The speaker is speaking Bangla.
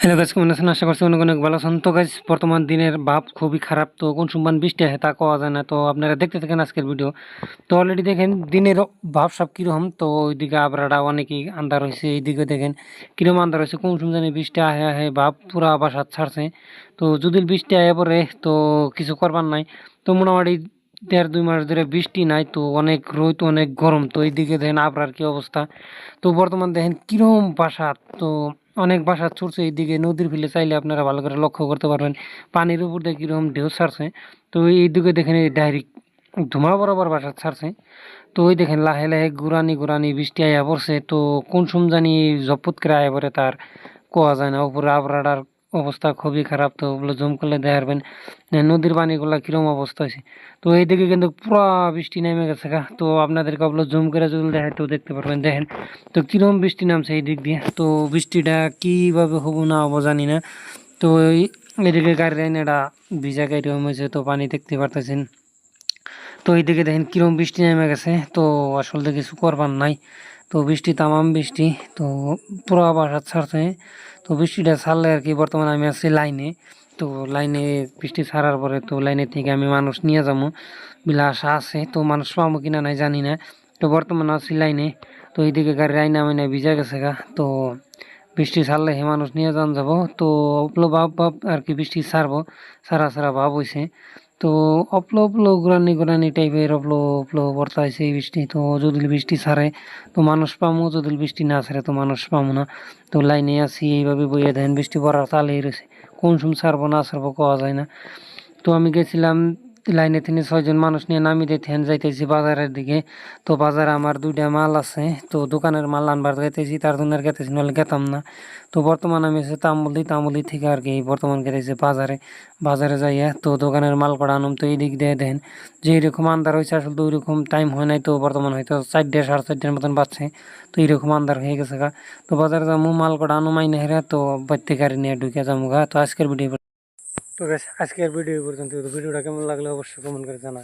হ্যালো গাছ কেমন আছেন? আশা করছি অনেক অনেক ভালো আছেন। তো গাছ বর্তমান দিনের ভাব খুবই খারাপ। তো কোন সম্মান বৃষ্টি হয় তা কওয়া যায় না। তো আপনারা দেখতে থাকেন আজকের ভিডিও তো অলরেডি দেখেন, দিনের ভাব সব কীরকম। তো ওইদিকে আবরাটা অনেকই আন্ধার হয়েছে। এইদিকে দেখেন, কীরকম আন্ধার হয়েছে, কোন জানি বৃষ্টি আহে আহে, ভাব পুরা বাসাত ছাড়ছে। তো যদি বৃষ্টি আয়ে পড়ে তো কিছু করবার নাই। তো মোটামুটি দেড় দুই মাস ধরে বৃষ্টি নাই তো অনেক রোদ, অনেক গরম। তো এইদিকে দেখেন আবরার কি অবস্থা? তো বর্তমান দেখেন কীরকম বাসা? তো অনেক বাসা ছুটছে এইদিকে। নদীর ফিলে চাইলে আপনারা ভালো করে লক্ষ্য করতে পারবেন। পানির উপর দিয়ে কীরকম ঢেউ ছাড়ছে। তো এইদিকে দেখেন এই ডাইরেক্ট ধুমা বরাবর বাসা ছাড়ছে। তো ওই দেখেন লাহে লাহে গুরানি গুরানি বৃষ্টি আয়া পড়ছে। তো কোন সুম জানি জপত করে আয়া পড়ে তার। কোয়া যায় না, উপরে আবরাডার অবস্থা খুবই খারাপ, তো ওগুলো জুম করলে দেখা পারবেন নদীর পানিগুলো কীরকম অবস্থা হয়েছে। তো এইদিকে কিন্তু পুরা বৃষ্টি নেমে গেছে গা। তো আপনাদেরকে ওগুলো জুম করে যদি দেখায় তো দেখতে পারবেন, দেখেন, তো কীরকম বৃষ্টি নামছে এই দিক দিয়ে। তো বৃষ্টিটা কীভাবে হব না হব জানি না। তো এদিকে গাড়ির লাইনেটা ভিজা গাড়ি হয়েছে তো পানি দেখতে পারতেছেন। তো এইদিকে দেখেন কীরকম বৃষ্টি নেমে গেছে, তো আসলে কিছু করবার নাই। তো বৃষ্টি তামাম বৃষ্টি, তো পুরো বাসা ছাড়ছে তো বৃষ্টিটা ছাড়লে আর কি বর্তমানে আমি আছি লাইনে। তো লাইনে বৃষ্টি ছাড়ার পরে তো লাইনে থেকে আমি মানুষ নিয়ে যাব। বিলা আশা আছে, তো মানুষ পাবো কিনা নাই জানি না। তো বর্তমানে আছি লাইনে। তো এইদিকে গাড়ি লাইনে আমি না ভিজা গেছে গা। তো বৃষ্টি ছাড়লে হে মানুষ নিয়ে যান যাব। তো ভাব ভাব আর কি বৃষ্টি ছাড়বো। সারা সারা ভাব হয়েছে তো অপ্লো অপ্লো গুরানি গুরানি টাইপের অপ্লো অপ্লো বর্তাইছে এই বৃষ্টি। তো যদি বৃষ্টি ছাড়ে, তো মানুষ পামো যদি বৃষ্টি না ছাড়ে, তো মানুষ পামো না। তো লাইনে আসি এইভাবে বইয়ে দেন বৃষ্টি পড়ার তালেই রয়েছে। কোন সময় ছাড়বো, না ছাড়বো কওয়া যায় না। তো আমি গেছিলাম লাইনে তিনি ছয়জন মানুষ নিয়ে নামি দিতেন যাইতেছি বাজারের দিকে। তো বাজারে আমার দুইটা মাল আছে, তো দোকানের মাল আনবার গেতেছি তার জন্য আর গেতেছি, নাহলে গেতাম না। তো বর্তমান আমি এসে তামুলি তামুলি থেকে আর কি বর্তমান গেতেছি বাজারে। বাজারে যাইয়া, তো দোকানের মাল করা আনুম, তো এই দিক দিয়ে দেন। যে এরকম আন্দার হয়েছে আসলে তো ওইরকম টাইম হয় নাই, তো বর্তমান হয়তো চারটে, সাড়ে চারটের মতন বাজছে। তো এইরকম আন্দার হয়ে গেছে গা। তো বাজারে যাব মাল কটা আনুমাই না হেরা, তো বাড়তে গাড়ি নিয়ে ঢুকে যাব গা। তো আজকের ভিডিও তো আজকের ভিডিও পর্যন্ত ভিডিওটা কেমন লাগল অবশ্যই কমেন্ট করে জানা